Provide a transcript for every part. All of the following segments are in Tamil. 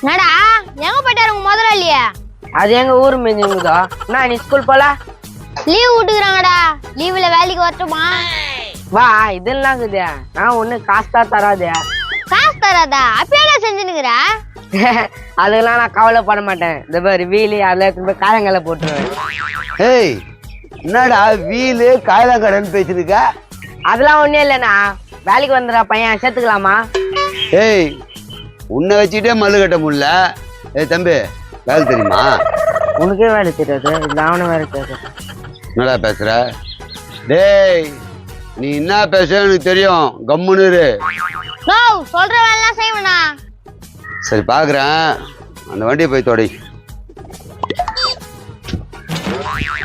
என்னடா? எங்க போயிட்டாரு உங்க முதலாளியா அது எங்க ஊர் மிஞ்சுங்குதோ நான் நீ ஸ்கூல் போல? லீவ் விட்டுக்கிறாங்கடா. லீவ்ல வேலைக்கு வரட்டுமா? வா இதெல்லாம் இருக்குது. நான் ஒண்ணு காசு தான் தராது. காசு தராதா? அப்பயே செஞ்சுனுக்குற அதுக்கெல்லாம் நான் கவலைப்பட மாட்டேன். இந்த மாதிரி வீலி அதில் எடுத்துட்டு போய் காயங்களை போட்டுருவேன். ஏய் என்னடா வீலு காயலாங்கடன்னு பேசிருக்க அதெல்லாம் ஒண்ணும் இல்லைண்ணா. வேலைக்கு வந்துடுற பையன். சேர்த்துக்கலாமா? ஏய் உன்னை வச்சுக்கிட்டே மல்லு கட்ட முடியல. ஏய் தம்பி வேலை தெரியுமா? உனக்கே வேலை தெரியாது இல்லை அவனும் வேலை தெரியாது என்னடா பேசுற? டேய் நீ என்ன பேசுற எனக்கு தெரியும் கம்முன்னு இரு. நோ சொல்ற வேலைலாம் செய்வேனா சரி பார்க்குறேன் அந்த வண்டியை போய் தொடை.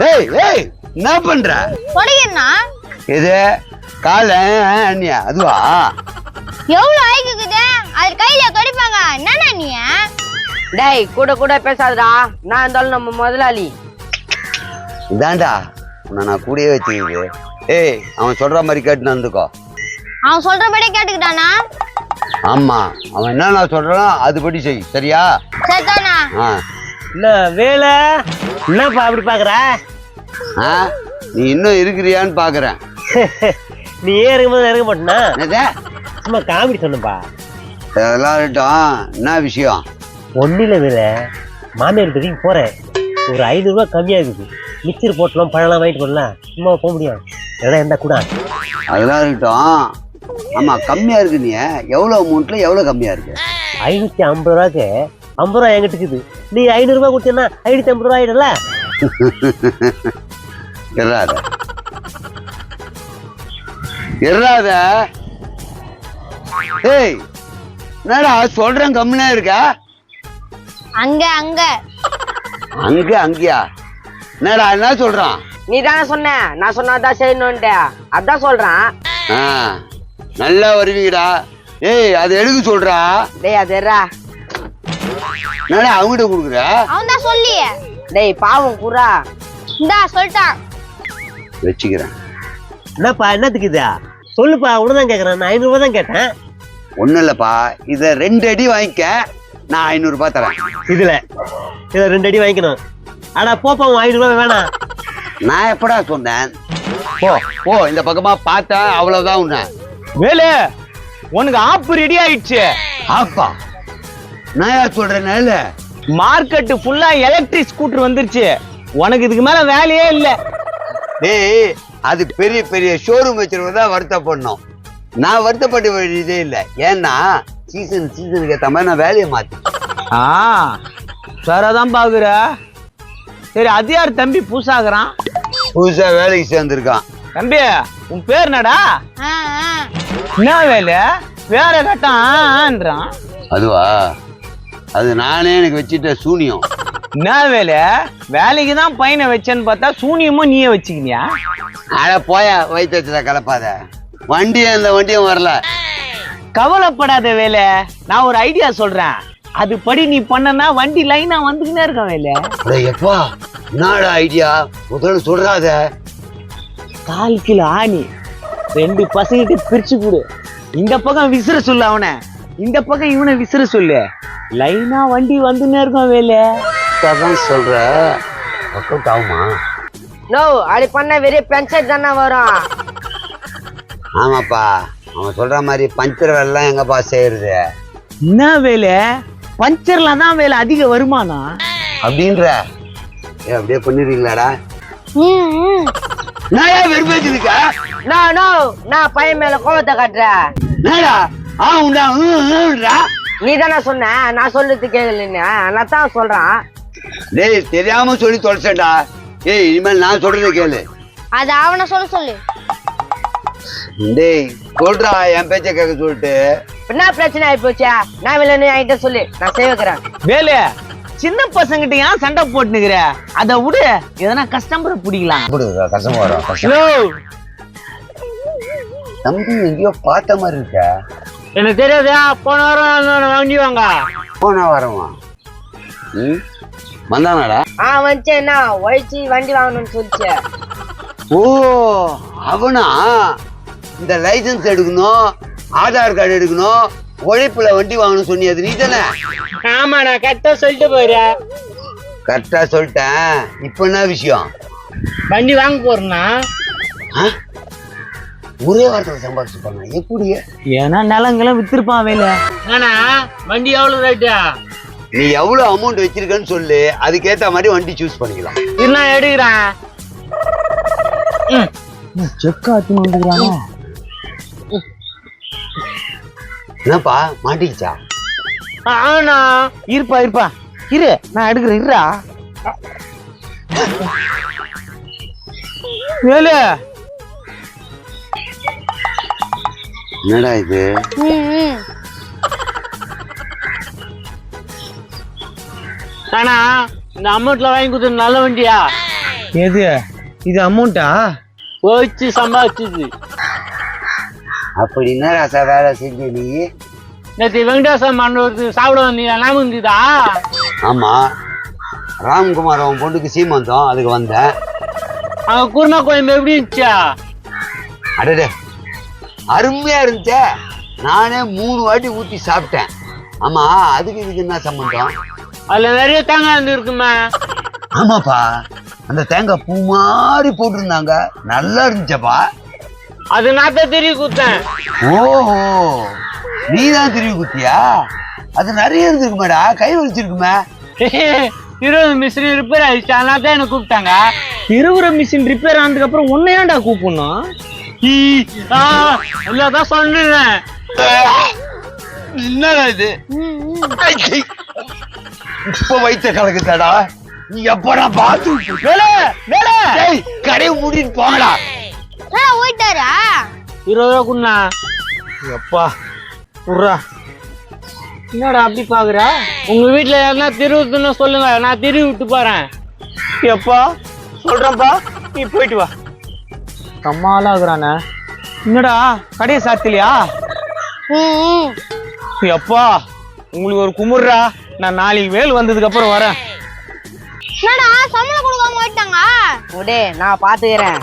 ஏய் ஏய் என்ன பண்ற? தொடங்கினா இது கால அண்ணியா? அதுவா? எவ்வளவு ஐக்குக்குது அது கையில கடிப்பாங்க என்னண்ணா நீ? டேய் கூட கூட பேசாதடா. நான் இருந்தாலும் நம்ம முதலாளி. இதாண்டா உன்னை நான் கூடயே வச்சுக்கிறது ஏய் அவன் சொல்ற மாதிரி கேட்டு நடந்துக்கோ அவன் சொல்றபடியே கேட்டுக்கிட்டானா? ஆமா. அவன் என்ன நான் சொல்றானோ அதுபடி செய். சரியா? சரிதானா? ஆ. என்ன வேலை. என்னப்பா அப்படி பாக்குற? ஆ? நீ இன்னும் இருக்கிறியான்னு பாக்குறேன். நீ ஏன் இருக்கும்போது இறங்க மாட்டேனா? என்னது? சும்மா காமெடி சொன்னப்பா அதெல்லாம் இருக்கட்டும். என்ன விஷயம்? ஒன்றும் இல்லை வேலை மாமியார் வீட்டுக்கு போகிறேன் ஒரு ஐநூறுரூவா கம்மியாக இருக்குது மிக்சர் போட்டலாம் பழம்லாம் வாங்கிட்டு போடலாம் சும்மா போக முடியும். ஏன்னா இருந்தா கூட. அதெல்லாம் இருக்கட்டும். ஆமா கம்மியா இருக்கு நீ. எவ்வளவு அமௌண்ட்ல எவ்வளவு கம்மியா இருக்கு? ஐநூற்றி ஐம்பது ரூபாய்க்கு ஐம்பது ரூபா என்கிட்ட இருக்குது. நீ ஐநூறுரூவா கொடுத்தீங்கன்னா ஐநூற்றி ஐம்பது ரூபா ஆயிடும்ல? இறாத. இறாத. ஏய் என்னடா சொல்றேன் கம்மியா இருக்க. அங்க அங்க. அங்க அங்கயா? என்னடா என்ன சொல்றான்? நீ தானே சொன்ன. நான் சொன்னாதான் செய்யணுன்ட்டு அதான் சொல்றான். ஆ நல்லா வருவீங்கடா. ஏய் அது எடுக்க சொல்றா? டேய் அது எர்ரா என்னடா அவங்ககிட்ட கொடுக்குற? அவன் தான் சொல்லி. டேய் பாவம் குறா இந்தா சொல்லிட்டான். வச்சுக்கிறேன். என்னப்பா என்னத்துக்கு இதா? சொல்லுப்பா உடனே கேட்குறேன் நான் ஐநூறுரூவா தான் கேட்டேன். ஒன்றும் இல்லைப்பா. இதை ரெண்டு அடி வாங்கிக்க நான் ஐநூறுரூபா தரேன். இதில். இதை ரெண்டு அடி வாங்கிக்கணும். அடா போப்பா உன் ஐநூறுரூவா வேணாம். நான் எப்படா சொன்னேன்? போ. போ இந்த பக்கமா பார்த்தேன் அவ்வளவுதான் உன்ன. வேலு உனக்கு ஆப்பு ரெடி ஆயிடுச்சு. ஆப்பா. நான் யார் சொல்றேன் இல்ல மார்க்கெட் ஃபுல்லா எலக்ட்ரிக் ஸ்கூட்டர் வந்துருச்சு. உனக்கு இதுக்கு மேல வேலையே இல்ல. டேய் அது பெரிய பெரிய ஷோரூம் வச்சிருவதா வருத்தப்படணும். நான் வருத்தப்பட வேண்டியதே இல்லை. ஏன்னா சீசன் சீசனுக்கு ஏற்ற மாதிரி நான் வேலையை மாத்தி ஆ சரதான் பாக்குற. சரி அது யார் தம்பி பூசாக்குறான் புதுசா வேலைக்கு சேர்ந்திருக்கான். தம்பி உன் பேர் என்னடா. என்ன வேலை? வேற கட்டான்றான். அதுவா? அது நானே எனக்கு வச்சுட்ட சூனியம். என்ன வேலை? வேலைக்கு தான் பையனை வச்சேன்னு பார்த்தா சூனியமும் நீயே வச்சுக்கினியா? அட போய வயிற்று வச்சுட்ட கலப்பாத. வண்டியும் இந்த வண்டியும் வரல. கவலைப்படாத வேலை நான் ஒரு ஐடியா சொல்றேன். அது படி நீ பண்ணனா வண்டி லைனா வந்துக்கினே இருக்க வேலை. எப்பா என்னடா ஐடியா முதல்ல சொல்றாத. கால் கிலோ ஆணி ரெண்டு பசங்கிட்ட பிரிச்சு கொடு. இந்த பக்கம் விசிற சொல்லு அவனை. இந்த பக்கம் இவனை விசிற சொல்லு. லைனா வண்டி வந்துன்னே இருக்கும் வேலை. அதான் சொல்ற. ஒர்க் அவுட் ஆகுமா நோ அப்படி பண்ண வெறும் பென்சர் தானே வரும். ஆமாப்பா. அவன் சொல்ற மாதிரி பஞ்சர் வேலைலாம் எங்கப்பா செய்யறது? என்ன வேலை? பஞ்சர்ல தான் வேலை அதிக வருமானம் அப்படின்ற. ஏ அப்படியே பண்ணிடுவீங்களாடா. நான் ஏன் வெறுப்பேச்சிருக்க நோ நோ. நான் பையன் மேல கோவத்தை காட்டுறேன். என்னடா? ஆ உண்டா? ம்ன்றா. நீ தானே சொன்ன. நான் சொல்றது கேட்கலன்னு நான் தான் சொல்றான். டேய் தெரியாம சொல்லி தொலைச்சேன்டா. ஏய் இனிமேல் நான் சொல்றதை கேளு. அது அவனை சொல்ல சொல்லு. டேய் சொல்றா என் பேச்ச கேட்க சொல்லிட்டு. என்ன பிரச்சனை போச்சா? நான் வில்லன்னு என்கிட்ட சொல்லு நான் செய்ய வைக்கிறேன் வேலை சின்ன பசங்கிட்ட ஏன் சண்டை போட்டுனுக்குற? அதை விடு எதனா கஸ்டமரை பிடிக்கலாம். கொடுங்க கஷ்டமா வரும் கஷ்டம். தம்பி எங்கேயோ பார்த்த மாதிரி இருக்க. எனக்கு தெரியாதா? போன வாரம் வண்டி வாங்க. போனா வரமா? ம்? வந்தானாடா? ஆ வந்துச்சு என்ன ஒழிச்சு வண்டி வாங்கணும்னு சொல்லிச்சு. ஓ அவனா? இந்த லைசென்ஸ் எடுக்கணும் ஆதார் கார்டு எடுக்கணும் உழைப்புல வண்டி வாங்கணும் சொன்னியது நீ தானே ஆமா நான் கரெக்டா சொல்லிட்டு போயிடுறேன் கரெக்டா சொல்லிட்டேன். இப்ப என்ன விஷயம்? வண்டி வாங்க போறேன்னா ஆ? ஒரே வாரத்தில் சம்பாதிச்சு பண்ண எப்படி ஏன்னா நிலங்கெல்லாம் வித்திருப்பான் வேலை. ஆனா வண்டி எவ்வளவு ரேட்டா நீ எவ்வளவு அமௌண்ட் வச்சிருக்கன்னு சொல்லு. அதுக்கேத்த மாதிரி வண்டி சூஸ் பண்ணிக்கலாம். இருந்தா எடுக்கிறேன். செக் ஆத்தி வந்துக்கிறாங்க என்னப்பா மாட்டிக்கிச்சா? ஆனா இருப்பா இருப்பா. இரு நான் எடுக்கிறேன் இருடா. வேலு என்னடா இது. ஆனா இந்த அமௌண்ட்ல வாங்கி கொடுத்தது நல்ல வண்டியா? எது இது அமௌண்ட்டா போச்சு சம்பாதிச்சது. அப்படி என்ன ராசா வேலை செஞ்ச நீ. நேற்று வெங்கடேசன் மண்டபத்துக்கு சாப்பிட வந்தீங்க ஞாபகம் இருந்துதா ஆமா. ராம்குமார் அவன் பொண்ணுக்கு சீமந்தம் அதுக்கு வந்தேன். அங்க குருமா கோயம்பு எப்படி இருந்துச்சா? அடடே. அருமையா இருந்துச்சே. நானே மூணு வாட்டி ஊத்தி சாப்பிட்டேன். ஆமா அதுக்கு இதுக்கு என்ன சம்பந்தம்? அதுல நிறைய தேங்காய் இருந்து இருக்குமே. ஆமாப்பா. அந்த தேங்காய் பூ மாதிரி போட்டிருந்தாங்க. நல்லா இருந்துச்சப்பா. அது நான் தான் திரும்பி கொடுத்தேன் ஓஹோ நீ தான் திரும்பி குத்தியா? அது நிறைய இருந்திருக்குமேடா கை வலிச்சிருக்குமே. இருபது மிஷின் ரிப்பேர் ஆயிடுச்சு அதனால தான் என்ன கூப்பிட்டாங்க. இருபது மிஷின் ரிப்பேர் ஆனதுக்கு அப்புறம் உன்னை ஏன்டா கூப்பிடணும்? இவ்வளவுதான் சொன்னேன் என்னடா இது. இப்ப வைத்த கலக்குதாடா நீ எப்படா பார்த்து கடையை மூடிட்டு போங்கடா. என்னடா போயிட்டாரா இருபது ரூபா குண்ணா எப்பா புர்ரா என்னடா அப்படி பாக்குற உங்க வீட்டுல யாருன்னா திருவுத்துன்னு சொல்லுங்க நான் திருவி விட்டு போறேன் எப்பா சொல்றேன்ப்பா நீ போயிட்டு வா கம்மாலாகுறானே என்னடா கடையை சாத்திலையா. எப்பா உங்களுக்கு ஒரு குமுறா நான் நாளைக்கு வேல் வந்ததுக்கு அப்புறம் வரேன் என்னடா சம்பளம் கொடுக்காம போயிட்டாங்க விடு நான் பாத்துக்கிறேன்